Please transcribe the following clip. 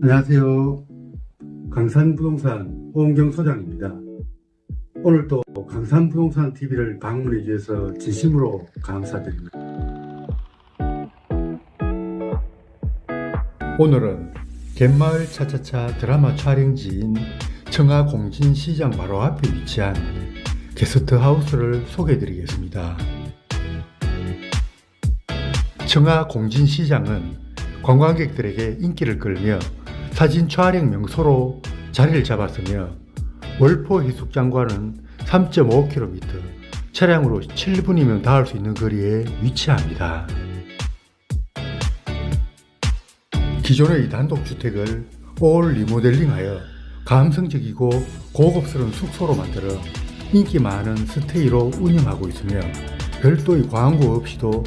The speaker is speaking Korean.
안녕하세요. 강산부동산 오은경 소장입니다. 오늘도 강산부동산 TV를 방문해 주셔서 진심으로 감사드립니다. 오늘은 갯마을 차차차 드라마 촬영지인 청하 공진시장 바로 앞에 위치한 게스트하우스를 소개해 드리겠습니다. 청하 공진시장은 관광객들에게 인기를 끌며 사진 촬영 명소로 자리를 잡았으며 월포 해수장과는 3.5km, 차량으로 7분이면 닿을 수 있는 거리에 위치합니다. 기존의 단독주택을 올 리모델링하여 감성적이고 고급스러운 숙소로 만들어 인기 많은 스테이로 운영하고 있으며 별도의 광고 없이도